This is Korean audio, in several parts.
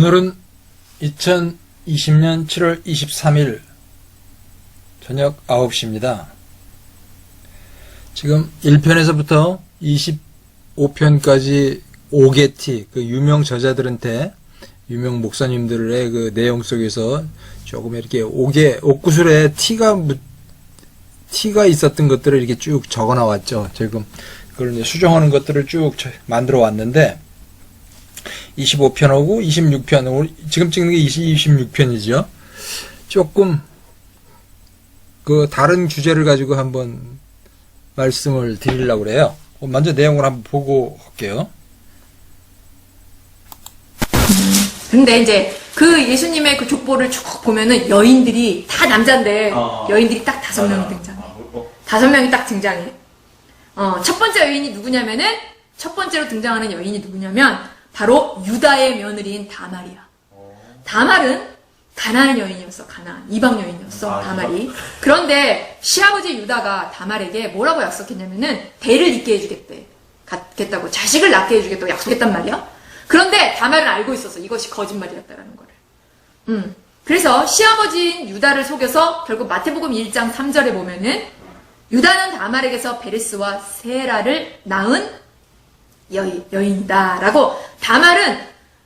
오늘은 2020년 7월 23일 저녁 9시입니다. 지금 1편에서부터 25편까지 오게티, 그 유명 저자들한테 유명 목사님들의 그 내용 속에서 조금 이렇게 오게, 옥구슬에 티가, 묻- 티가 있었던 것들을 이렇게 쭉 적어 나왔죠. 지금 그걸 이제 수정하는 것들을 쭉 저- 만들어 왔는데 25편하고 26편, 지금 찍는 게 26편이죠. 조금, 그, 다른 주제를 가지고 한번 말씀을 드리려고 그래요. 먼저 내용을 한번 보고 할게요. 근데 이제 그 예수님의 그 족보를 쭉 보면은 여인들이 다 남자인데 어. 여인들이 딱 다섯 명이 등장해. 다섯 명이 딱 등장해. 어, 첫 번째 여인이 누구냐면은 첫 번째로 등장하는 여인이 누구냐면 바로 유다의 며느리인 다말이야. 다말은 가나안 여인이었어. 가나안 이방 여인이었어. 아, 다말이. 그런데 시아버지 유다가 다말에게 뭐라고 약속했냐면은 대를 잇게 해주겠대. 갖겠다고 자식을 낳게 해주겠다고 약속했단 말이야. 그런데 다말은 알고 있었어. 이것이 거짓말이었다라는 거를. 음. 그래서 시아버지인 유다를 속여서 결국 마태복음 1장 3절에 보면은 유다는 다말에게서 베레스와 세라를 낳은 여인, 여인이다 라고 다말은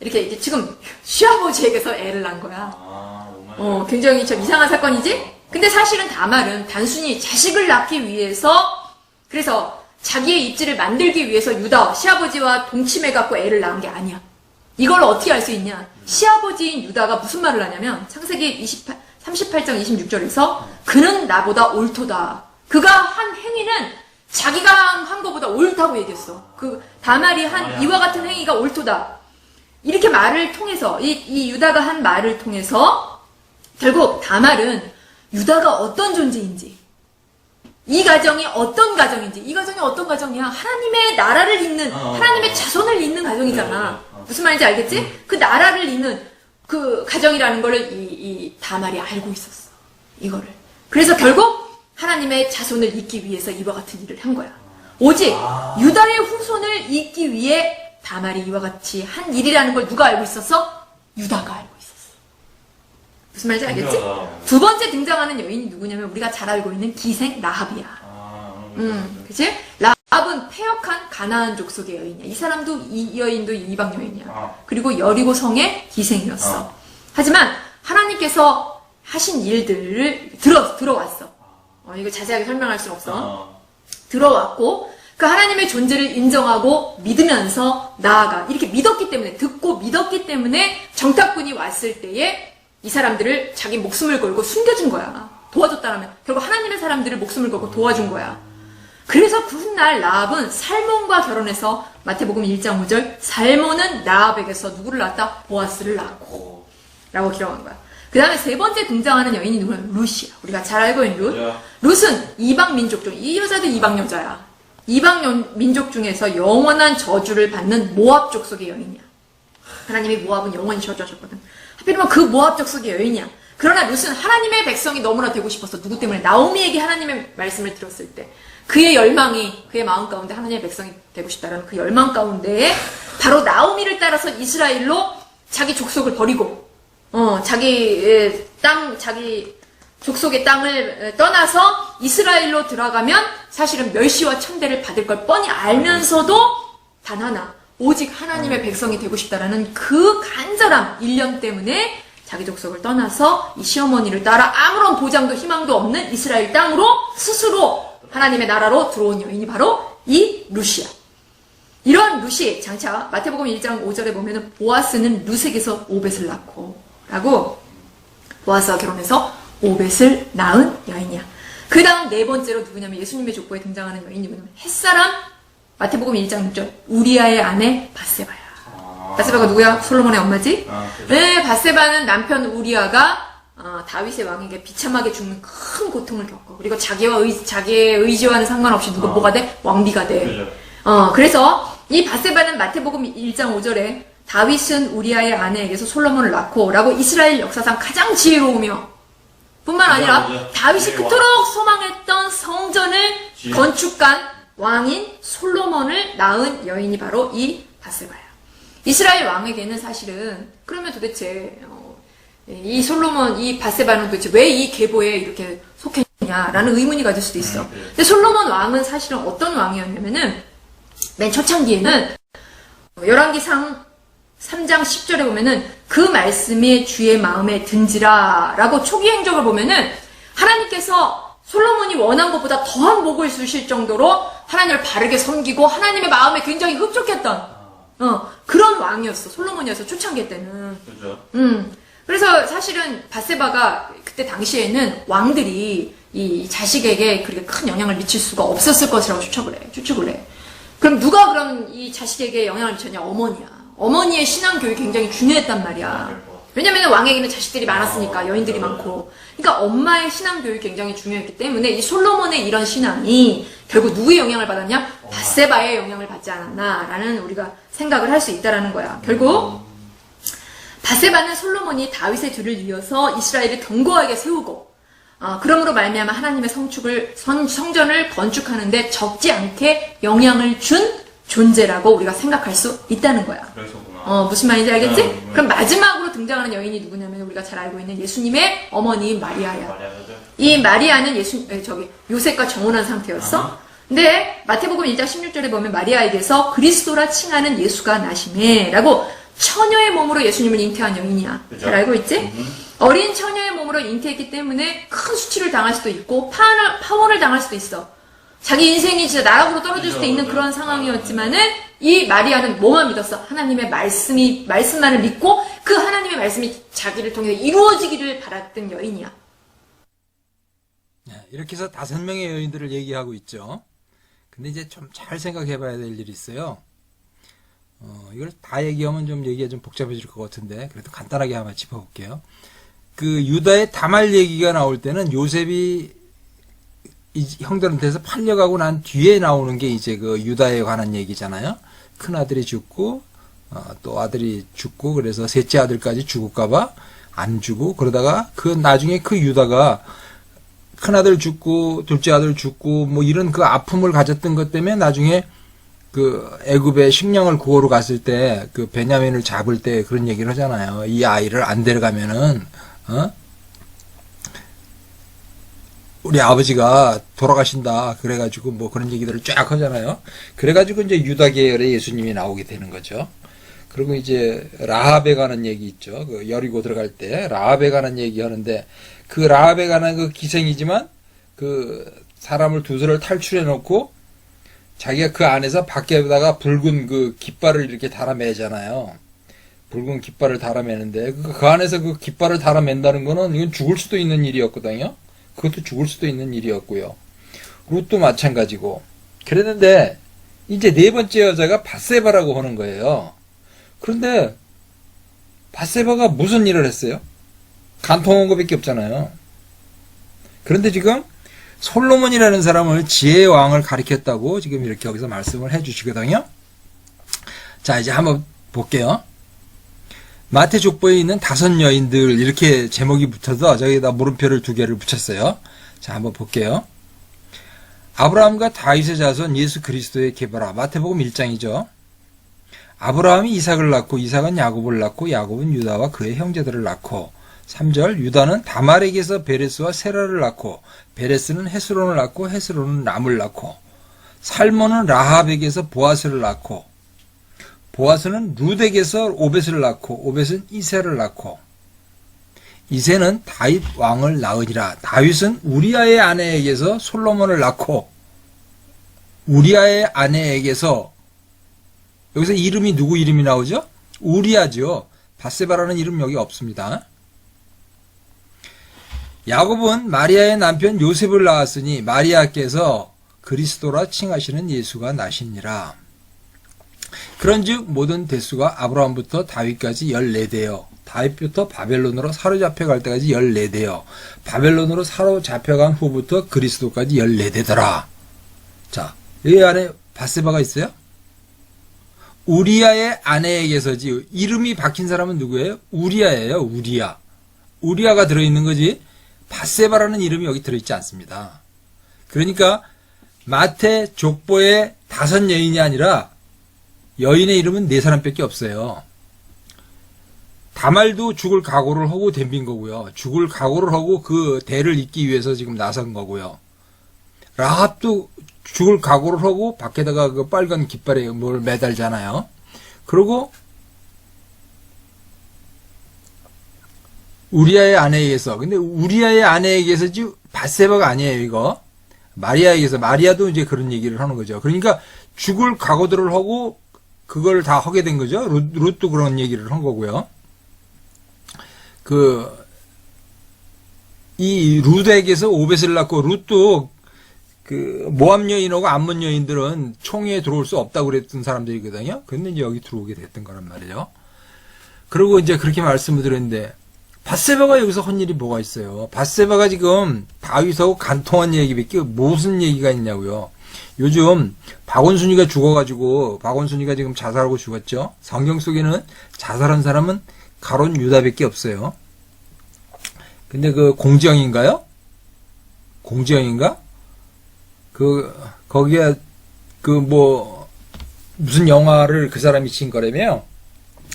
이렇게 이제 지금 시아버지에게서 애를 낳은 거야. 아. 어, 굉장히 좀 이상한 사건이지? 근데 사실은 다말은 단순히 자식을 낳기 위해서 그래서 자기의 입지를 만들기 위해서 유다 시아버지와 동침해 갖고 애를 낳은 게 아니야. 이걸 어떻게 알 수 있냐? 시아버지인 유다가 무슨 말을 하냐면 창세기 28, 38장 26절에서 그는 나보다 옳도다. 그가 한 행위는 자기가 한 거보다 옳다고 얘기했어. 그 다말이 한 이와 같은 행위가 옳도다. 이렇게 말을 통해서 이, 이 유다가 한 말을 통해서 결국 다말은 유다가 어떤 존재인지 이 가정이 어떤 가정인지 이 가정이 어떤 가정이야 하나님의 나라를 잇는 어. 하나님의 자손을 잇는 가정이잖아 네, 네. 어. 무슨 말인지 알겠지? 그 나라를 잇는 그 가정이라는 거를 이, 이 다말이 알고 있었어 이거를 그래서 결국 하나님의 자손을 잇기 위해서 이와 같은 일을 한 거야 오직 아. 유다의 후손을 잇기 위해 다말이 이와 같이 한 일이라는 걸 누가 알고 있었어? 유다가 알고 있었어 무슨 말인지 알겠지? 두 번째 등장하는 여인이 누구냐면 우리가 잘 알고 있는 기생 라합이야. 아, 음, 그치? 라합은 폐역한 가나안 족속의 여인이야. 이 사람도 이 여인도 이방 여인이야. 아. 그리고 여리고 성의 기생이었어. 어. 하지만 하나님께서 하신 일들을 들어 들어왔어. 어, 이거 자세하게 설명할 수 없어. 어. 들어왔고 그 하나님의 존재를 인정하고 믿으면서 나아가 이렇게 믿었기 때문에 듣고 믿었기 때문에 정탐꾼이 왔을 때에 이 사람들을 자기 목숨을 걸고 숨겨준 거야 도와줬다라면 결국 하나님의 사람들을 목숨을 걸고 도와준 거야 그래서 그 훗날 라합은 살몬과 결혼해서 마태복음 1장 5절 살몬은 라합에게서 누구를 낳았다? 보아스를 낳고 오. 라고 기록한 거야. 그 다음에 세 번째 등장하는 여인이 누구냐? 룻이야. 우리가 잘 알고 있는 룻. 야. 룻은 이방 민족 중, 이 여자도 이방 여자야. 이방 여- 민족 중에서 영원한 저주를 받는 모압 족속의 여인이야. 하나님이 모압은 영원히 저주하셨거든. 하필이면 그 모압 족속의 여인이야. 그러나 룻은 하나님의 백성이 너무나 되고 싶었어. 누구 때문에? 나오미에게 하나님의 말씀을 들었을 때. 그의 열망이, 그의 마음 가운데 하나님의 백성이 되고 싶다라는 그 열망 가운데에 바로 나오미를 따라서 이스라엘로 자기 족속을 버리고, 어, 자기 땅, 자기 족속의 땅을 떠나서 이스라엘로 들어가면 사실은 멸시와 천대를 받을 걸 뻔히 알면서도 단 하나, 오직 하나님의 백성이 되고 싶다라는 그 간절함, 일념 때문에 자기 족속을 떠나서 이 시어머니를 따라 아무런 보장도 희망도 없는 이스라엘 땅으로 스스로 하나님의 나라로 들어온 여인이 바로 이 루시아. 이런 룻이 장차 마태복음 1장 5절에 보면 은 보아스는 룻에게서 오벳을 낳고 라고 보아스와 결혼해서 오벳을 낳은 여인이야. 그 다음 네 번째로 누구냐면 예수님의 족보에 등장하는 여인이 누구냐면 햇사람 마태복음 1장 6절 우리아의 아내 바세바야. 아. 바세바가 누구야? 솔로몬의 엄마지? 아, 그래. 네, 바세바는 남편 우리아가 어, 다윗의 왕에게 비참하게 죽는 큰 고통을 겪고 그리고 자기와 의, 자기의 의지와는 상관없이 누가 어. 뭐가 돼? 왕비가 돼. 그죠. 어, 그래서 이 바세바는 마태복음 1장 5절에 다윗은 우리아의 아내에게서 솔로몬을 낳고 라고 이스라엘 역사상 가장 지혜로우며 뿐만 아니라 맞아. 다윗이 네, 그토록 소망했던 성전을. 건축한 왕인 솔로몬을 낳은 여인이 바로 이 바세바야. 이스라엘 왕에게는 사실은 그러면 도대체 어, 이 솔로몬 이 바세바는 도대체 왜 이 계보에 이렇게 속했냐라는 의문이 가질 수도 있어. 근데 솔로몬 왕은 사실은 어떤 왕이었냐면은 맨 초창기에는 열왕기상 3장 10절에 보면은 그 말씀이 주의 마음에 든지라 라고 초기 행적을 보면은 하나님께서 솔로몬이 원한 것보다 더한 복을 주실 정도로 하나님을 바르게 섬기고 하나님의 마음에 굉장히 흡족했던 어, 그런 왕이었어 솔로몬이었어 초창기 때는 그죠? 음. 그래서 사실은 바세바가 그때 당시에는 왕들이 이 자식에게 그렇게 큰 영향을 미칠 수가 없었을 것이라고 추측을 해. 추측을 해. 그럼 누가 그럼 이 자식에게 영향을 미쳤냐? 어머니야. 어머니의 신앙 교육이 굉장히 중요했단 말이야. 왜냐면 왕에게는 자식들이 많았으니까 여인들이 많고. 그러니까 엄마의 신앙 교육이 굉장히 중요했기 때문에 이 솔로몬의 이런 신앙이 결국 누구의 영향을 받았냐? 바세바의 영향을 받지 않았나라는 우리가 생각을 할 수 있다라는 거야. 결국 바세바는 솔로몬이 다윗의 뒤를 이어서 이스라엘을 견고하게 세우고 어, 그러므로 말미암아 하나님의 성축을 선- 성전을 건축하는데 적지 않게 영향을 준 존재라고 우리가 생각할 수 있다는 거야. 그래서구나. 어, 무슨 말인지 알겠지? 네, 네. 그럼 마지막으로 등장하는 여인이 누구냐면 우리가 잘 알고 있는 예수님의 어머니 마리아야. 이 마리아는 예수, 에, 저기, 요셉과 정혼한 상태였어. 근데 마태복음 1장 16절에 보면 마리아에게서 그리스도라 칭하는 예수가 나심에 라고 처녀의 몸으로 예수님을 잉태한 여인이야. 그죠? 잘 알고 있지? 어린 처녀의 몸으로 잉태했기 때문에 큰 수치를 당할 수도 있고 파원을, 파원을 당할 수도 있어. 자기 인생이 진짜 나락으로 떨어질 수도 있는. 그런 상황이었지만은 이 마리아는 뭐만 믿었어? 하나님의 말씀이 말씀만을 믿고 그 하나님의 말씀이 자기를 통해 이루어지기를 바랐던 여인이야. 네, 이렇게 해서 다섯 명의 여인들을 얘기하고 있죠. 근데 이제 좀 잘 생각해 봐야 될 일이 있어요. 어, 이걸 다 얘기하면 좀 얘기가 좀 복잡해질 것 같은데, 그래도 간단하게 한번 짚어볼게요. 그 유다의 다말 얘기가 나올 때는 요셉이 이 형들한테서 팔려가고 난 뒤에 나오는 게 이제 그 유다에 관한 얘기잖아요. 큰 아들이 죽고, 어, 또 아들이 죽고, 그래서 셋째 아들까지 죽을까봐 안 주고, 그러다가 그 나중에 그 유다가 큰 아들 죽고 둘째 아들 죽고 뭐 이런 그 아픔을 가졌던 것 때문에 나중에 그 애굽에 식량을 구하러 갔을 때 그 베냐민을 잡을 때 그런 얘기를 하잖아요. 이 아이를 안 데려가면은 어? 우리 아버지가 돌아가신다. 그래가지고 뭐 그런 얘기들을 쫙 하잖아요. 그래가지고 이제 유다 계열의 예수님이 나오게 되는 거죠. 그리고 이제 라합에 관한 얘기 있죠. 그 여리고 들어갈 때 라합에 관한 얘기 하는데 그 라합에 관한 그 기생이지만 그 사람을 두서를 탈출해 놓고 자기가 그 안에서 밖에다가 붉은 그 깃발을 이렇게 달아매잖아요. 붉은 깃발을 달아매는데 그, 그 안에서 그 깃발을 달아맨다는 거는 이건 죽을 수도 있는 일이었거든요. 그것도 죽을 수도 있는 일이었고요. 롯도 마찬가지고. 그랬는데 이제 네 번째 여자가 바세바라고 하는 거예요. 그런데 바세바가 무슨 일을 했어요? 간통한 것밖에 없잖아요. 그런데 지금 솔로몬이라는 사람을 지혜의 왕을 가리켰다고 지금 이렇게 여기서 말씀을 해주시거든요. 자, 이제 한번 볼게요. 마태 족보에 있는 다섯 여인들 이렇게 제목이 붙어서 저기다 물음표를 두 개를 붙였어요. 자, 한번 볼게요. 아브라함과 다윗의 자손 예수 그리스도의 개발아 마태복음 1장이죠. 아브라함이 이삭을 낳고 이삭은 야곱을 낳고 야곱은 유다와 그의 형제들을 낳고 3절 유다는 다말에게서 베레스와 세라를 낳고 베레스는 헤스론을 낳고 헤스론은 람을 낳고 살몬은 라합에게서 보아스를 낳고 보아스는 룻에게서 오벳을 낳고 오벳은 이세를 낳고 이세는 다윗 왕을 낳으니라 다윗은 우리아의 아내에게서 솔로몬을 낳고 우리아의 아내에게서 여기서 이름이 누구 이름이 나오죠? 우리아죠. 바세바라는 이름 여기 없습니다. 야곱은 마리아의 남편 요셉을 낳았으니 마리아께서 그리스도라 칭하시는 예수가 나시니라. 그런즉 모든 대수가 아브라함부터 다윗까지 14대요. 다윗부터 바벨론으로 사로잡혀 갈 때까지 14대요. 바벨론으로 사로잡혀 간 후부터 그리스도까지 14대더라. 자, 여기 안에 바세바가 있어요? 우리아의 아내에게서지 이름이 박힌 사람은 누구예요? 우리아예요. 우리아. 우리아가 들어 있는 거지 바세바라는 이름이 여기 들어 있지 않습니다. 그러니까 마태 족보의 다섯 여인이 아니라 여인의 이름은 네 사람밖에 없어요. 다말도 죽을 각오를 하고 덤빈 거고요. 죽을 각오를 하고 그 대를 잇기 위해서 지금 나선 거고요. 라합도 죽을 각오를 하고 밖에다가 그 빨간 깃발에 뭘 매달잖아요. 그리고 우리아의 아내에게서 근데 우리아의 아내에게서 지금 바세바가 아니에요 이거 마리아에게서 마리아도 이제 그런 얘기를 하는 거죠. 그러니까 죽을 각오들을 하고 그걸 다 하게 된 거죠. 루, 룻도 그런 얘기를 한 거고요. 그, 이 루드에게서 오벳을 낳고 룻도 그 모함 여인하고 암몬 여인들은 총회에 들어올 수 없다고 그랬던 사람들이거든요. 근데 이제 여기 들어오게 됐던 거란 말이죠. 그리고 이제 그렇게 말씀을 드렸는데 바세바가 여기서 한 일이 뭐가 있어요? 바세바가 지금 다윗하고 간통한 얘기밖에 무슨 얘기가 있냐고요. 요즘 박원순이가 죽어가지고 박원순이가 지금 자살하고 죽었죠. 성경 속에는 자살한 사람은 가론 유다밖에 없어요. 근데 그 공지영인가요? 공지영인가? 그 거기에 그 뭐 무슨 영화를 그 사람이 친 거라며.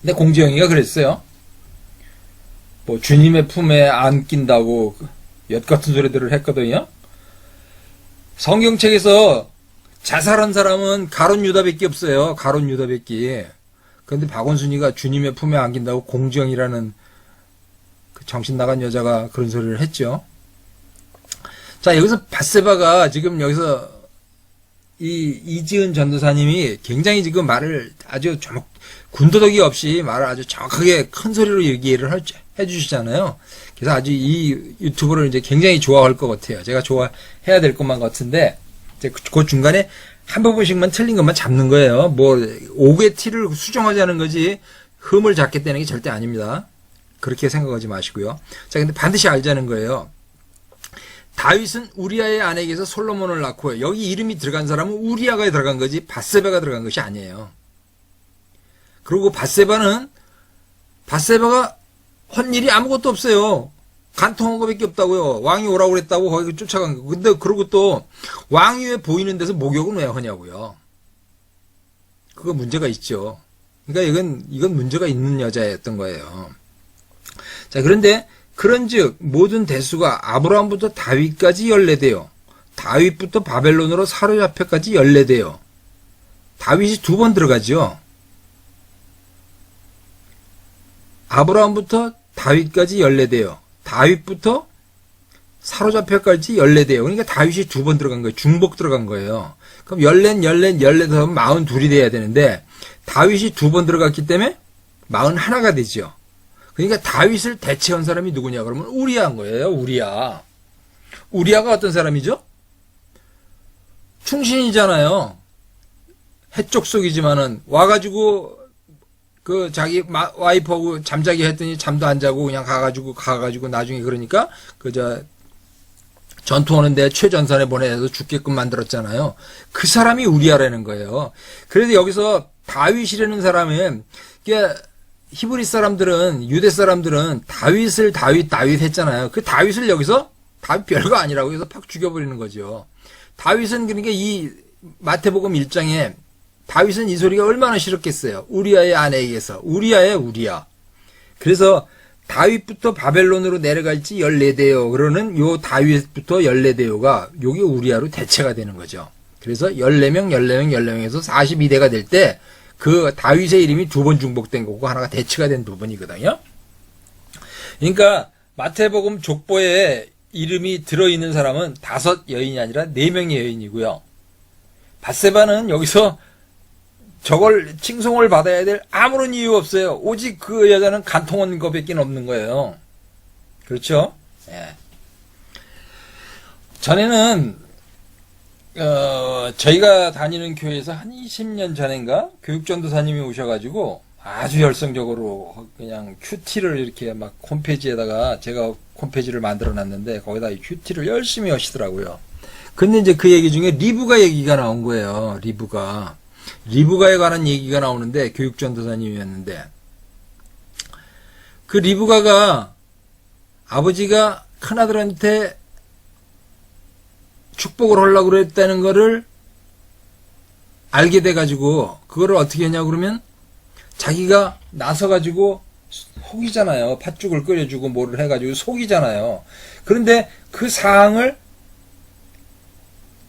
근데 공지영이가 그랬어요. 뭐 주님의 품에 안 낀다고 엿 같은 소리들을 했거든요. 성경책에서 자살한 사람은 가론 유다밖에 없어요. 가론 유다밖에. 그런데 박원순이가 주님의 품에 안긴다고 공지영이라는 그 정신 나간 여자가 그런 소리를 했죠. 자 여기서 바세바가 지금 여기서 이 이지은 전도사님이 굉장히 지금 말을 아주 좀 군더더기 없이 말을 아주 정확하게 큰 소리로 얘기를 할- 해주시잖아요. 그래서 아주 이 유튜브를 이제 굉장히 좋아할 것 같아요. 제가 좋아해야 될 것만 같은데 이제 그- 그 중간에 한 부분씩만 틀린 것만 잡는 거예요. 뭐 옥의 티를 수정하자는 거지 흠을 잡겠다는 게 절대 아닙니다. 그렇게 생각하지 마시고요. 자, 근데 반드시 알자는 거예요. 다윗은 우리아의 아내에게서 솔로몬을 낳고 여기 이름이 들어간 사람은 우리아가 들어간 거지 바세바가 들어간 것이 아니에요. 그리고 바세바는 바세바가 한 일이 아무것도 없어요. 간통한 거밖에 없다고요. 왕이 오라고 그랬다고 거기 쫓아간 거. 근데 그리고 또 왕위에 보이는 데서 목욕은 왜 하냐고요. 그거 문제가 있죠. 그러니까 이건 이건 문제가 있는 여자였던 거예요. 자, 그런데 그런즉 모든 대수가 아브라함부터 다윗까지 연례돼요. 다윗부터 바벨론으로 사로잡혀까지 연례돼요. 다윗이 두 번 들어가죠. 아브라함부터 다윗까지 연례돼요. 다윗부터 사로잡혀까지 연례돼요. 그러니까 다윗이 두 번 들어간 거예요. 중복 들어간 거예요. 그럼 열넷, 열넷, 열넷 하면 마흔 둘이 돼야 되는데 다윗이 두 번 들어갔기 때문에 마흔 하나가 되죠. 그러니까 다윗을 대체한 사람이 누구냐 그러면 우리아인 거예요. 우리아. 우리아가 어떤 사람이죠? 충신이잖아요. 해쪽 속이지만은 와가지고 그 자기 마- 와이프하고 잠자기 했더니 잠도 안 자고 그냥 가가지고 가가지고 나중에 그러니까 그저 전투하는데 최전선에 보내서 죽게끔 만들었잖아요. 그 사람이 우리아라는 거예요. 그래서 여기서 다윗이라는 사람은 이게 히브리 사람들은 유대 사람들은 다윗을 다윗 다윗 했잖아요. 그 다윗을 여기서 다윗 별거 아니라고 해서 팍 죽여버리는 거죠. 다윗은 그러니까 이 마태복음 1장에 다윗은 이 소리가 얼마나 싫었겠어요. 우리아의 아내에게서 우리아의 우리아. 그래서 다윗부터 바벨론으로 내려갈지 14대요. 그러는 요 다윗부터 14대요가 요게 우리아로 대체가 되는 거죠. 그래서 14명, 14명, 14명에서 42대가 될 때 그 다윗의 이름이 두 번 중복된 거고 하나가 대체가 된 부분이거든요. 그러니까 마태복음 족보에 이름이 들어있는 사람은 다섯 여인이 아니라 네 명의 여인이고요. 바세바는 여기서 저걸 칭송을 받아야 될 아무런 이유 없어요. 오직 그 여자는 간통한 것밖에 없는 거예요. 그렇죠? 예. 전에는 어, 저희가 다니는 교회에서 한 20년 전인가 교육전도사님이 오셔가지고 아주 열성적으로 그냥 큐티를 이렇게 막 홈페이지에다가 제가 홈페이지를 만들어 놨는데 거기다 이 큐티를 열심히 하시더라고요. 근데 이제 그 얘기 중에 리브가 얘기가 나온 거예요. 리브가. 리브가에 관한 얘기가 나오는데 교육 전도사님이었는데 그 리브가가 아버지가 큰아들한테 축복을 하려고 그랬다는 거를 알게 돼가지고 그거를 어떻게 했냐 그러면 자기가 나서가지고 속이잖아요. 팥죽을 끓여주고 뭐를 해가지고 속이잖아요. 그런데 그 사항을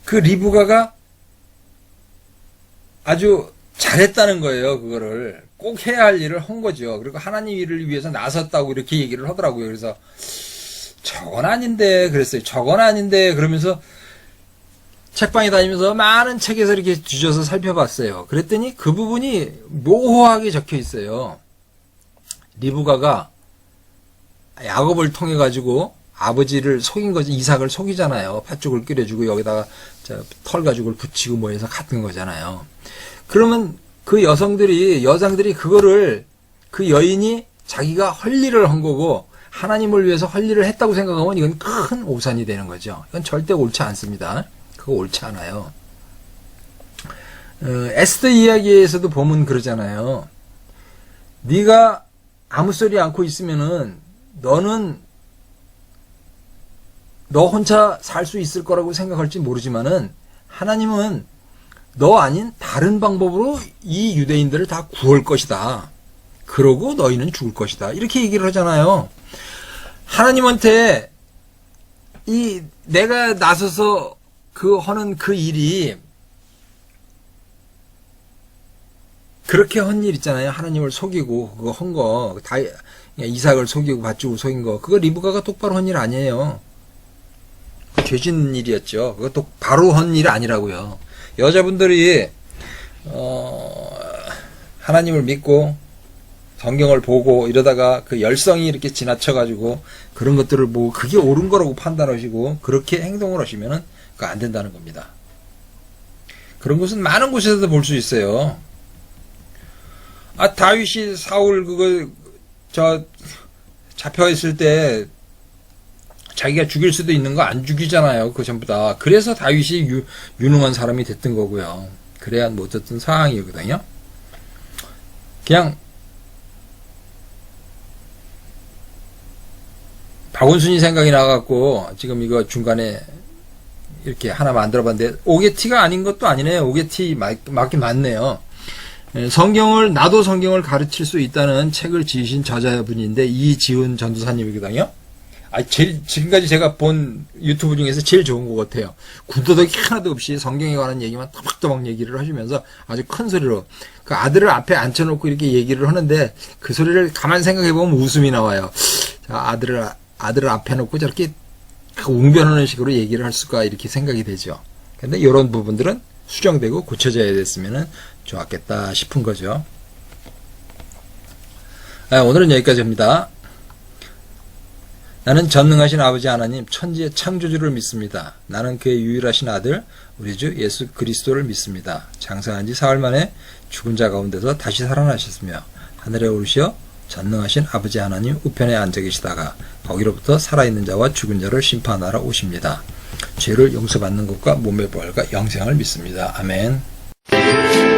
그 리브가가 아주 잘했다는 거예요. 그거를 꼭 해야 할 일을 한 거죠. 그리고 하나님 일을 위해서 나섰다고 이렇게 얘기를 하더라고요. 그래서 저건 아닌데 그랬어요. 저건 아닌데 그러면서 책방에 다니면서 많은 책에서 이렇게 뒤져서 살펴봤어요. 그랬더니 그 부분이 모호하게 적혀 있어요. 리브가가 야곱을 통해 가지고 아버지를 속인 거지 이삭을 속이잖아요. 팥죽을 끓여주고 여기다가 저 털가죽을 붙이고 뭐 해서 같은 거잖아요. 그러면 그 여성들이 여장들이 그거를 그 여인이 자기가 헐 일을 한 거고 하나님을 위해서 헐 일을 했다고 생각하면 이건 큰 오산이 되는 거죠. 이건 절대 옳지 않습니다. 그거 옳지 않아요. 어, 에스더 이야기에서도 보면 그러잖아요. 네가 아무 소리 않고 있으면은 너는 너 혼자 살 수 있을 거라고 생각할지 모르지만은 하나님은 너 아닌 다른 방법으로 이 유대인들을 다 구할 것이다. 그러고 너희는 죽을 것이다. 이렇게 얘기를 하잖아요. 하나님한테 이 내가 나서서 그 하는 그 일이 그렇게 한 일 있잖아요. 하나님을 속이고 그거 한 거, 다 이삭을 속이고 밭주고 속인 거, 그거 리브가가 똑바로 한 일 아니에요. 그 죄진 일이었죠. 그것도 바로 한일 아니라고요. 여자분들이 어, 하나님을 믿고 성경을 보고 이러다가 그 열성이 이렇게 지나쳐가지고 그런 것들을 보고 그게 옳은 거라고 판단하시고 그렇게 행동을 하시면은 그거 안 된다는 겁니다. 그런 것은 많은 곳에서도 볼수 있어요. 아 다윗이 사울 그거 저 잡혀 있을 때 자기가 죽일 수도 있는 거 안 죽이잖아요. 그 전부 다. 그래서 다윗이 유, 유능한 사람이 됐던 거고요. 그래야 못 됐던 상황이거든요. 그냥 박원순이 생각이 나갖고 지금 이거 중간에 이렇게 하나 만들어봤는데 오게티가 아닌 것도 아니네요. 오게티 맞, 맞긴 맞네요. 예, 성경을 나도 성경을 가르칠 수 있다는 책을 지으신 저자분인데 이지훈 전도사님이거든요. 아, 제일 지금까지 제가 본 유튜브 중에서 제일 좋은 것 같아요. 군더더기 하나도 없이 성경에 관한 얘기만 또박또박 얘기를 하시면서 아주 큰 소리로 그 아들을 앞에 앉혀놓고 이렇게 얘기를 하는데 그 소리를 가만 생각해 보면 웃음이 나와요. 자, 아들을 아들을 앞에 놓고 저렇게 그 웅변하는 식으로 얘기를 할 수가 이렇게 생각이 되죠. 근데 이런 부분들은 수정되고 고쳐져야 됐으면 좋았겠다 싶은 거죠. 아, 오늘은 여기까지입니다. 나는 전능하신 아버지 하나님 천지의 창조주를 믿습니다. 나는 그의 유일하신 아들 우리 주 예수 그리스도를 믿습니다. 장사한 지 사흘 만에 죽은 자 가운데서 다시 살아나셨으며 하늘에 오르시어 전능하신 아버지 하나님 우편에 앉아 계시다가 거기로부터 살아있는 자와 죽은 자를 심판하러 오십니다. 죄를 용서받는 것과 몸의 부활과 영생을 믿습니다. 아멘.